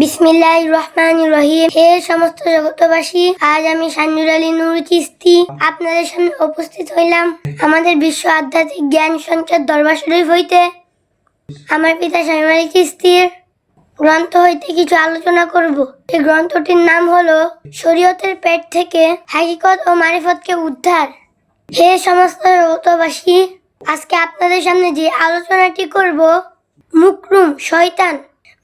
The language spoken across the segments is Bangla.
বিসমিল্লাহ রহমান রহিম। হে সমস্ত জগতবাসী আজ আমি সান্নুর আলী নুর চিস্তি আপনাদের সামনে উপস্থিত হইলাম। আমাদের বিশ্ব আধ্যাত্মিক জ্ঞান সঞ্চার দরবার শরীফ হইতে। আমার পিতা স্বামী আলী চিস্তির গ্রন্থ হইতে কিছু আলোচনা করব। এই গ্রন্থটির নাম হলো, শরীয়তের পেট থেকে হাকিকত ও মারিফতকে উদ্ধার। হে সমস্ত জগতবাসী আজকে আপনাদের সামনে যে আলোচনাটি করব মুকরুম শয়তান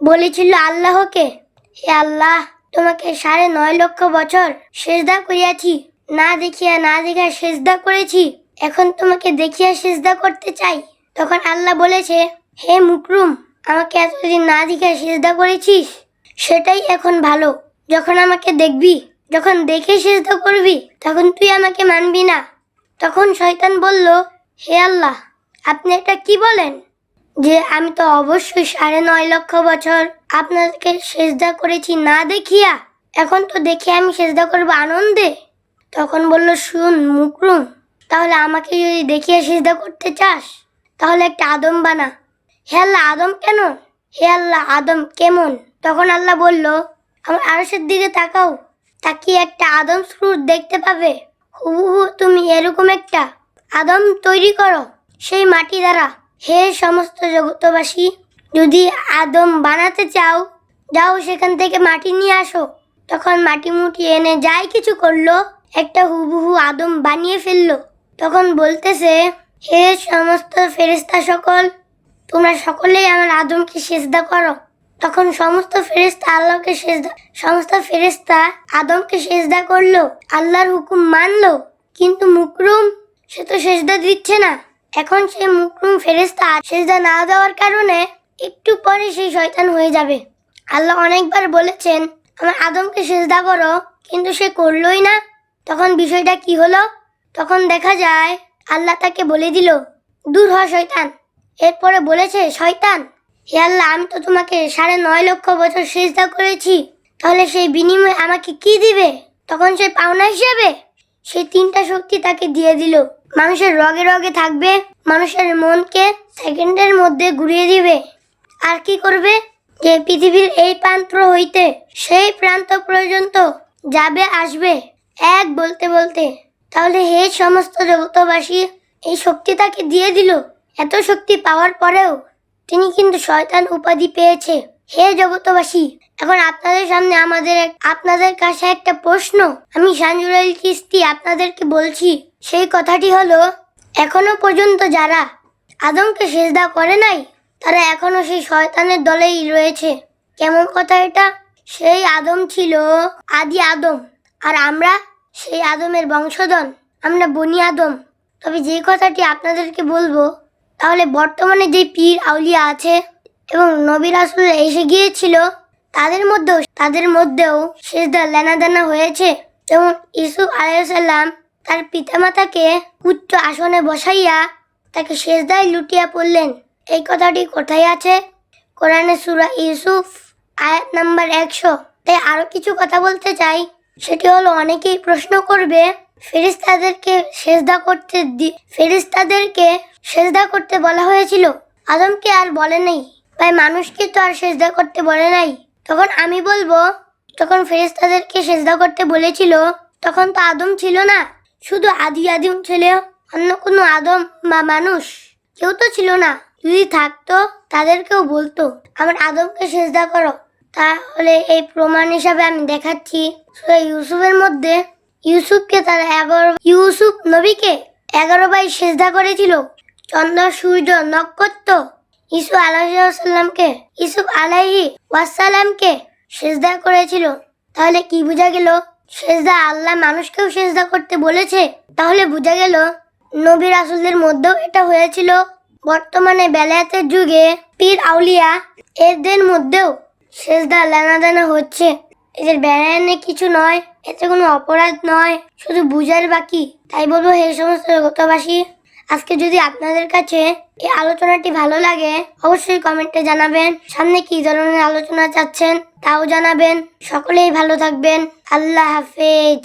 বলেছিল আল্লাহকে, হে আল্লাহ, তোমাকে সাড়ে নয় লক্ষ বছর সেজদা করিয়াছি। না দেখিয়া না দেখিয়া সেজদা করেছি। এখন তোমাকে দেখিয়া সেজদা করতে চাই। তখন আল্লাহ বলেছে, হে মুকরুম, আমাকে এতদিন না দেখিয়া সেজদা করেছিস? সেটাই এখন ভালো। যখন আমাকে দেখবি, যখন দেখে সেজদা করবি, তখন তুই আমাকে মানবি না। তখন শয়তান বলল, হে আল্লাহ, আপনি এটা কি বলেন? যে আমি তো অবশ্যই সাড়ে নয় লক্ষ বছর আপনাকে সেজদা করেছি না দেখিয়া। এখন তো দেখে আমি সেজদা করব আনন্দে। তখন বলল, শুন মুকরুম, তাহলে আমাকে যদি দেখিয়া সেজদা করতে চাস, তাহলে একটা আদম বানা। হে আল্লাহ, আদম কেন? হে আল্লাহ, আদম কেমন? তখন আল্লাহ বলল, আমার আরসের দিকে তাকাও, তাকিয়ে একটা আদম স্রোত দেখতে পাবে। হুবহু তুমি এরকম একটা আদম তৈরি করো, সেই মাটি দ্বারা। হে সমস্ত জগতবাসী যদি আদম বানাতে চাও, যাও সেখান থেকে মাটি নিয়ে আসো। তখন মাটি মুটি এনে যাই কিছু করল, একটা হুবহু আদম বানিয়ে ফেলল। তখন বলতেছে, হে সমস্ত ফেরেস্তা সকল, তোমরা সকলেই আমার আদমকে সেজদা করো। তখন সমস্ত ফেরেস্তা আল্লাহকে সেজদা, সমস্ত ফেরেস্তা আদমকে সেজদা করল, আল্লাহর হুকুম মানলো। কিন্তু মুকরুম, সে তো সেজদা দিচ্ছে না। এখন সে মুকরুম ফেরেস্তা সেজদা না দেওয়ার কারণে একটু পরে সেই শয়তান হয়ে যাবে। আল্লাহ অনেকবার বলেছেন, আমার আদমকে সেজদা করো, কিন্তু সে করলোই না। তখন বিষয়টা কি হলো? তখন দেখা যায়, আল্লাহ তাকে বলে দিল, দূর হ শয়তান। এরপরে বলেছে, শয়তান, হে আল্লাহ, আমি তো তোমাকে সাড়ে নয় লক্ষ বছর সেজদা করেছি, তাহলে সেই বিনিময়ে আমাকে কি দিবে? তখন সে পাওনা হিসেবে সেই তিনটা শক্তি তাকে দিয়ে দিল। মানুষের রগে রগে থাকবে মানুষের মনকে সেকেন্ডের মধ্যে ঘুরিয়ে দিবে। আর কি করবে? যে পৃথিবীর এই প্রান্ত হইতে সেই প্রান্ত পর্যন্ত যাবে, আসবে, এক বলতে বলতে। তাহলে হে সমস্ত জগতবাসী এই শক্তি তাকে দিয়ে দিল। এত শক্তি পাওয়ার পরেও তিনি কিন্তু শয়তান উপাধি পেয়েছে। হে জগতবাসী এখন আপনাদের সামনে আমাদের আপনাদের কাছে একটা প্রশ্ন। আমি সানজুরাইল কিস্তি আপনাদেরকে বলছি। সেই কথাটি হলো এখনও পর্যন্ত যারা আদমকে সেজদা করে নাই, তারা এখনও সেই শয়তানের দলেই রয়েছে। কেমন কথা এটা? সেই আদম ছিল আদি আদম, আর আমরা সেই আদমের বংশধন আমরা বনি আদম। তবে যে কথাটি আপনাদেরকে বলব, তাহলে বর্তমানে যে পীর আউলিয়া আছে এবং নবী রাসুল এসে গিয়েছিল, তাদের মধ্যেও তাদের মধ্যেও সেজদা লেনাদেনা হয়েছে। যেমন ইসুফ আলাইসাল্লাম তার পিতামাতাকে উচ্চ আসনে বসাইয়া তাকে সেজদায় লুটিয়া পড়লেন। এই কথাটি কোথায় আছে? কোরআনে সুরা ইউসুফ, আয়াত নাম্বার একশো। তাই আরও কিছু কথা বলতে চাই। সেটি হলো, অনেকেই প্রশ্ন করবে ফেরিস্তাদেরকে সেজদা করতে ফেরিস্তাদেরকে সেজদা করতে বলা হয়েছিল। আদমকে আর বলে নাই। তাই মানুষকে তো আর সেজদা করতে বলে নাই। তখন আমি বলব, যখন ফেরিস্তাদেরকে সেজদা করতে বলেছিল, তখন তো আদম ছিল না। শুধু আদি আদিম ছিল, অন্য কোনো আদম বা মানুষ কেউ তো ছিল না। যদি থাকতো, তাদেরকেও বলতো, আমার আদমকে সেজদা করো। তাহলে এই প্রমাণ হিসাবে আমি দেখাচ্ছি ইউসুফের মধ্যে। ইউসুফকে তারা এগারো, ইউসুফ নবীকে এগারো বাই সেজদা করেছিল। চন্দ্র, সূর্য, নক্ষত্র ইসু আলাহিসাল্লামকে ইসুফ আলাহি ওয়াসাল্লামকে সেজদা করেছিল। তাহলে কি বোঝা গেল? সেজদা আল্লাহ মানুষকেও সেজদা করতে বলেছে। তাহলে বোঝা গেল নবীর রাসুলদের মধ্যেও এটা হয়েছিল। বর্তমানে বেলায়াতের যুগে পীর আউলিয়া এদের মধ্যেও সেজদা লেনাদেনা হচ্ছে। এদের বেড়ায়নে কিছু নয়, এতে কোনো অপরাধ নয়, শুধু বুঝার বাকি। তাই বলব হে সমস্ত জগতবাসী আজকে যদি আপনাদের কাছে এই আলোচনাটি ভালো লাগে, অবশ্যই কমেন্টে জানাবেন। সামনে কি ধরনের আলোচনা চাচ্ছেন, তাও জানাবেন। সকলেই ভালো থাকবেন। আল্লাহ হাফেজ।